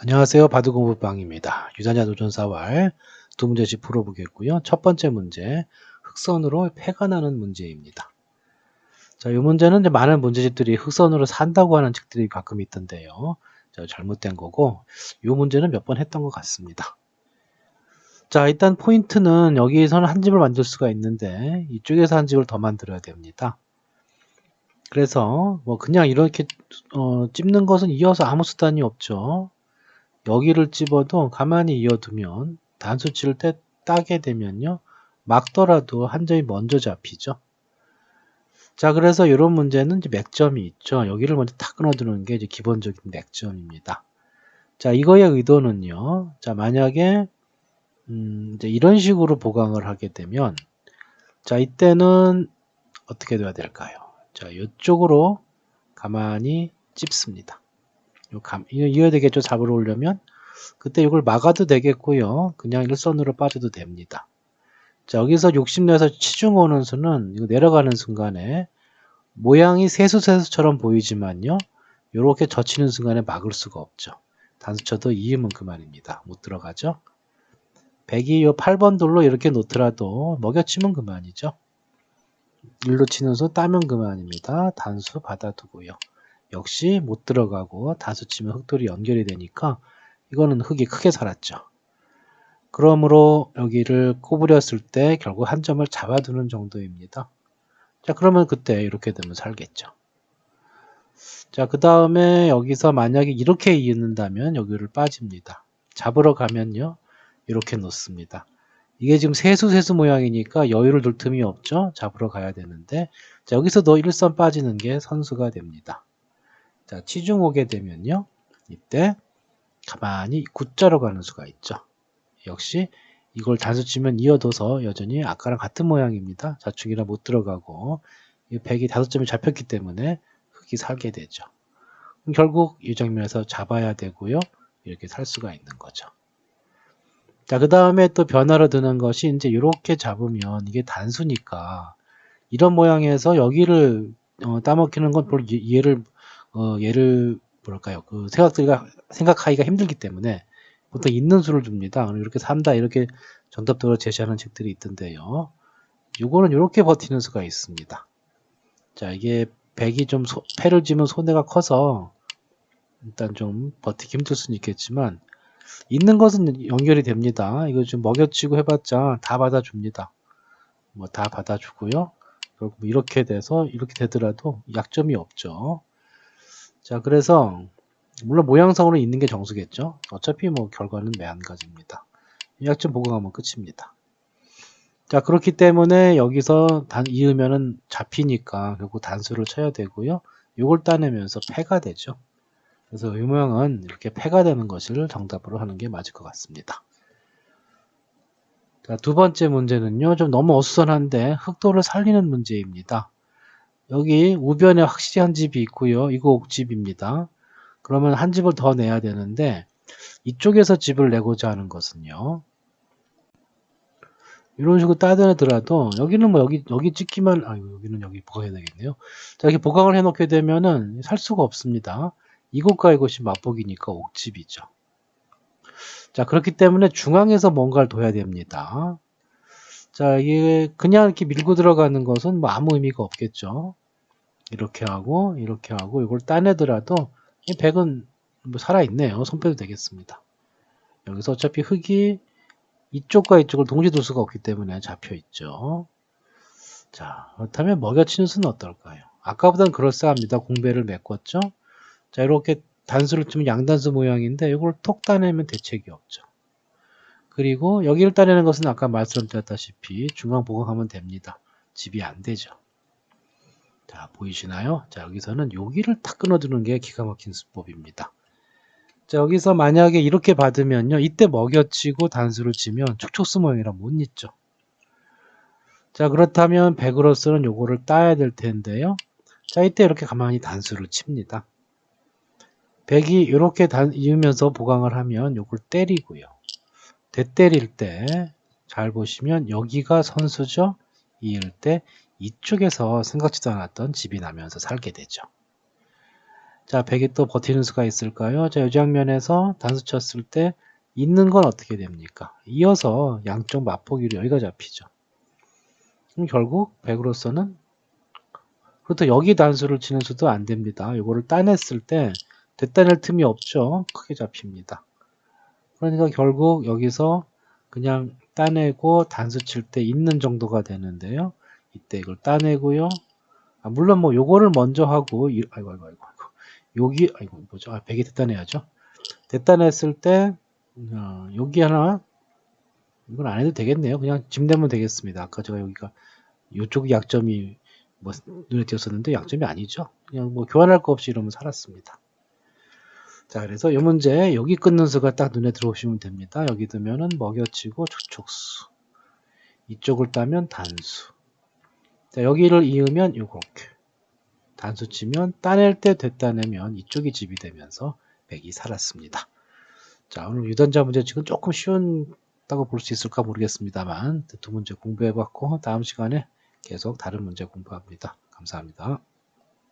안녕하세요. 바둑공부방입니다. 유전자 도전 4월 두 문제씩 풀어보겠고요. 첫 번째 문제, 흑선으로 패가 나는 문제입니다. 자, 이 문제는 이제 많은 문제집들이 흑선으로 산다고 하는 책들이 가끔 있던데요. 자, 잘못된 거고, 이 문제는 몇 번 했던 것 같습니다. 자, 일단 포인트는 여기에서는 한 집을 만들 수가 있는데, 이쪽에서 한 집을 더 만들어야 됩니다. 그래서 뭐 그냥 이렇게 어, 찝는 것은 이어서 아무 수단이 없죠. 여기를 집어도 가만히 이어두면 단수치를 떼, 따게 되면요. 막더라도 한 점이 먼저 잡히죠. 자, 그래서 이런 문제는 이제 맥점이 있죠. 여기를 먼저 탁 끊어두는 게 이제 기본적인 맥점입니다. 자, 이거의 의도는요. 자, 만약에 음, 이제 이런 식으로 보강을 하게 되면 자, 이때는 어떻게 돼야 될까요? 자, 이쪽으로 가만히 찝습니다. 요 감, 이어야 되겠죠. 잡으러 오려면. 그때 이걸 막아도 되겠고요. 그냥 일선으로 빠져도 됩니다. 자, 여기서 60내에서 치중 오는 수는 이거 내려가는 순간에 모양이 세수세수처럼 보이지만요. 이렇게 젖히는 순간에 막을 수가 없죠. 단수 쳐도 이음은 그만입니다. 못 들어가죠. 100이 요 8번 돌로 이렇게 놓더라도 먹여치면 그만이죠. 일로 치는 수 따면 그만입니다. 단수 받아두고요. 역시 못 들어가고 단수 치면 흑돌이 연결이 되니까 이거는 흑이 크게 살았죠. 그러므로 여기를 꼬부렸을 때 결국 한 점을 잡아두는 정도입니다. 자 그러면 그때 이렇게 되면 살겠죠. 자그 다음에 여기서 만약에 이렇게 이은다면 여기를 빠집니다. 잡으러 가면요 이렇게 놓습니다. 이게 지금 세수 세수 모양이니까 여유를 둘 틈이 없죠. 잡으러 가야 되는데 자 여기서 너 일선 빠지는 게 선수가 됩니다. 자 치중 오게 되면요. 이때 가만히 굳자로 가는 수가 있죠. 역시 이걸 단수 치면 이어둬서 여전히 아까랑 같은 모양입니다. 자축이라 못 들어가고 이 백이 다섯 점이 잡혔기 때문에 흙이 살게 되죠. 결국 이 장면에서 잡아야 되고요. 이렇게 살 수가 있는 거죠. 자, 그 다음에 또 변화로 드는 것이 이제 이렇게 잡으면 이게 단수니까 이런 모양에서 여기를 어, 따먹히는 건 별로 얘를 어, 얘를 뭐랄까요 그 생각들과 생각하기가 힘들기 때문에 보통 있는 수를 줍니다. 이렇게 산다 이렇게 정답적으로 제시하는 책들이 있던데요. 이거는 이렇게 버티는 수가 있습니다. 자 이게 백이 좀 소, 패를 지면 손해가 커서 일단 좀 버티기 힘들 수는 있겠지만 있는 것은 연결이 됩니다. 이거 좀 먹여치고 해봤자 다 받아줍니다. 뭐 다 받아주고요. 결국 뭐 이렇게 돼서 이렇게 되더라도 약점이 없죠. 자, 그래서 물론 모양상으로 있는 게 정수겠죠. 어차피 뭐 결과는 매한가지입니다. 약점 보고 가면 끝입니다. 자, 그렇기 때문에 여기서 단 이으면은 잡히니까 결국 단수를 쳐야 되고요. 이걸 따내면서 패가 되죠. 그래서 이 모양은 이렇게 패가 되는 것을 정답으로 하는 게 맞을 것 같습니다. 자, 두 번째 문제는요. 좀 너무 어수선한데 흑도를 살리는 문제입니다. 여기 우변에 확실히 한 집이 있고요. 이거 옥집입니다. 그러면 한 집을 더 내야 되는데 이쪽에서 집을 내고자 하는 것은요. 이런 식으로 따져내더라도 여기는 뭐 여기 여기 찍기만 아 여기는 여기 보강해 야 되겠네요. 자 이렇게 보강을 해 놓게 되면은 살 수가 없습니다. 이곳과 이곳이 맞복이니까 옥집이죠. 자, 그렇기 때문에 중앙에서 뭔가를 둬야 됩니다. 자, 이게 그냥 이렇게 밀고 들어가는 것은 뭐 아무 의미가 없겠죠. 이렇게 하고, 이렇게 하고, 이걸 따내더라도 이 백은 뭐 살아있네요. 손 빼도 되겠습니다. 여기서 어차피 흙이 이쪽과 이쪽을 동시에 둘 수가 없기 때문에 잡혀 있죠. 자, 그렇다면 먹여치는 수는 어떨까요? 아까보다는 그럴싸합니다. 공배를 메꿨죠. 자, 이렇게 단수를 치면 양단수 모양인데 이걸 톡 따내면 대책이 없죠. 그리고 여기를 따내는 것은 아까 말씀드렸다시피 중앙 보강하면 됩니다. 집이 안 되죠. 자, 보이시나요? 자, 여기서는 여기를 탁 끊어주는 게 기가 막힌 수법입니다. 자, 여기서 만약에 이렇게 받으면요. 이때 먹여치고 단수를 치면 축촉수 모양이라 못 잊죠. 자, 그렇다면 100으로서는 요거를 따야 될 텐데요. 자, 이때 이렇게 가만히 단수를 칩니다. 백이 이렇게 단, 이으면서 보강을 하면 요걸 때리고요. 대 때릴 때 잘 보시면 여기가 선수죠. 이을 때 이쪽에서 생각지도 않았던 집이 나면서 살게 되죠. 자, 100이 또 버티는 수가 있을까요? 자, 이 장면에서 단수 쳤을 때 있는 건 어떻게 됩니까? 이어서 양쪽 맞보기로 여기가 잡히죠. 그럼 결국 100으로서는 그렇다 여기 단수를 치는 수도 안 됩니다. 이거를 따냈을 때 됐다낼 틈이 없죠. 크게 잡힙니다. 그러니까 결국 여기서 그냥 따내고 단수 칠 때 있는 정도가 되는데요. 이때 이걸 따내고요. 아, 물론 뭐 요거를 먼저 하고 이, 아이고 아이고 아이고. 여기 아이고 뭐죠? 아, 100이 됐다 내야죠. 됐다 냈을 때 어, 여기 하나 이건 안 해도 되겠네요. 그냥 짐 내면 되겠습니다. 아까 제가 여기가 이쪽이 약점이 뭐 눈에 띄었었는데 약점이 아니죠. 그냥 뭐 교환할 거 없이 이러면 살았습니다. 자, 그래서 이 문제 여기 끊는 수가 딱 눈에 들어오시면 됩니다. 여기 두면은 먹여치고 초촉수. 이쪽을 따면 단수. 자, 여기를 이으면 요렇게. 단수 치면 따낼 때 됐다내면 이쪽이 집이 되면서 100이 살았습니다. 자, 오늘 유전자 문제 지금 조금 쉬운다고 볼 수 있을까 모르겠습니다만 두 문제 공부해봤고 다음 시간에 계속 다른 문제 공부합니다. 감사합니다.